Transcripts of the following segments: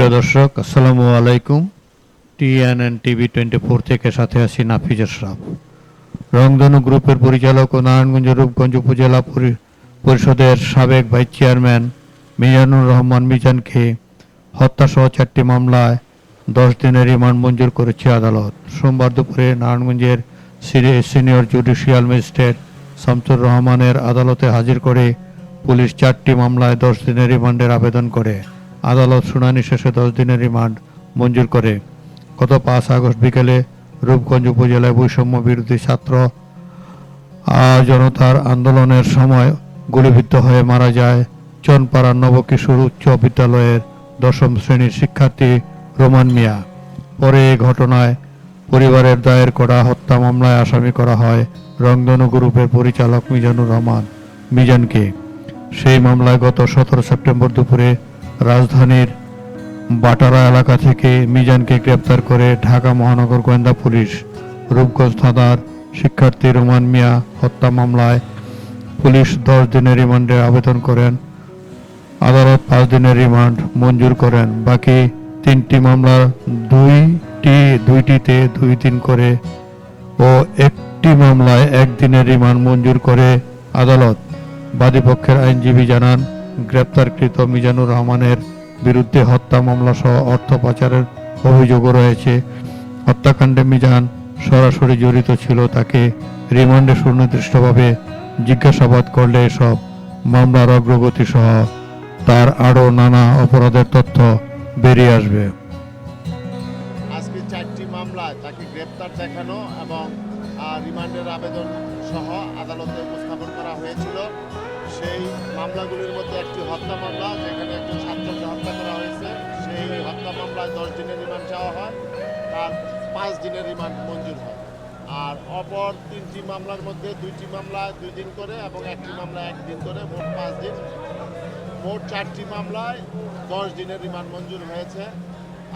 সুপ্রিয় দর্শক, আসসালামু আলাইকুম। টিএনএন টিভি টোয়েন্টি ফোর থেকে সাথে আছি নাফিজ আশরাফ। রংধনু গ্রুপের পরিচালক ও নারায়ণগঞ্জ রূপগঞ্জ উপজেলা পরিষদের সাবেক ভাইস চেয়ারম্যান মিজানুর রহমান মিজানকে হত্যাসহ চারটি মামলায় দশ দিনের রিমান্ড মঞ্জুর করেছে আদালত। সোমবার দুপুরে নারায়ণগঞ্জের সিনিয়র জুডিশিয়াল ম্যাজিস্ট্রেট শামসুর রহমানের আদালতে হাজির করে পুলিশ চারটি মামলায় দশ দিনের রিমান্ডের আবেদন করে। আদালত শুনানি শেষে দশ দিনের রিমান্ড মঞ্জুর করে। গত পাঁচ আগস্ট বিকেলে রূপগঞ্জ উপজেলায় বৈষম্য বিরোধী ছাত্র জনতার আন্দোলনের সময় গুলিবিদ্ধ হয়ে মারা যায় চনপাড়া নবকিশোর উচ্চ বিদ্যালয়ের দশম শ্রেণির শিক্ষার্থী রোমান মিয়া। পরে এই ঘটনায় পরিবারের দায়ের করা হত্যা মামলায় আসামি করা হয় রংধনু গ্রুপের পরিচালক মিজানুর রহমান মিজানকে। সেই মামলায় গত সতেরো সেপ্টেম্বর দুপুরে রাজধানীর বাটারা এলাকা থেকে মিজানকে গ্রেপ্তার করে ঢাকা মহানগর গোয়েন্দা পুলিশ। রূপগঞ্জ থানার শিক্ষার্থী রোমান মিয়া হত্যা মামলায় পুলিশ দশ দিনের রিমান্ডে আবেদন করেন। আদালত পাঁচ দিনের রিমান্ড মঞ্জুর করেন। বাকি তিনটি মামলার দুইটি, দুইটিতে দুই দিন করে ও একটি মামলায় একদিনের রিমান্ড মঞ্জুর করে আদালত। বাদীপক্ষের আইনজীবী জানান গ্রেপ্তারকৃত মিজানুর রহমানের বিরুদ্ধে হত্যা মামলা সহ অর্থ পাচারের অভিযোগও রয়েছে। হত্যাকাণ্ডে মিজান সরাসরি জড়িত ছিল তাকে রিমান্ডে সুনির্দিষ্টভাবে জিজ্ঞাসাবাদ করলে এসব মামলার অগ্রগতি সহ তার আরও নানা অপরাধের তথ্য বেরিয়ে আসবে। আজকে চারটি তাকে গ্রেপ্তার দেখানো এবং রিমান্ডের আবেদন সহ আদালতে উপস্থাপন সেই মামলাগুলির মধ্যে একটি হত্যা মামলা, যেখানে একজন ছাত্রকে হত্যা করা হয়েছে। সেই হত্যা মামলায় দশ দিনের রিমান্ড চাওয়া হয় তার পাঁচ দিনের রিমান্ড মঞ্জুর হয়। আর অপর তিনটি মামলার মধ্যে দুইটি মামলায় দুই দিন করে এবং একটি মামলা একদিন করে মোট পাঁচ দিন। মোট চারটি মামলায় দশ দিনের রিমান্ড মঞ্জুর হয়েছে।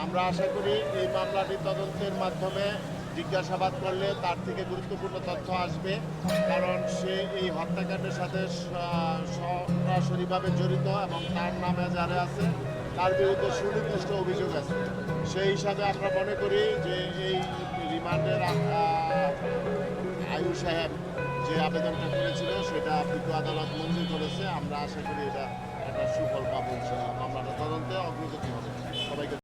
আমরা আশা করি এই মামলাটি তদন্তের মাধ্যমে জিজ্ঞাসাবাদ করলে তার থেকে গুরুত্বপূর্ণ তথ্য আসবে, কারণ সে এই হত্যাকাণ্ডের সাথে সরাসরিভাবে জড়িত এবং তার নামে যারা আছে, তার বিরুদ্ধে সুনির্দিষ্ট অভিযোগ আছে। সেই হিসাবে আমরা মনে করি যে এই রিমান্ডের আয়ু সাহেব যে আবেদনটা করেছিল, সেটা বিজ্ঞ আদালত মঞ্জুর করেছে। আমরা আশা করি এটা একটা সুফল পাবো মামলাটা তদন্তে অগ্রগতি হবে। সবাইকে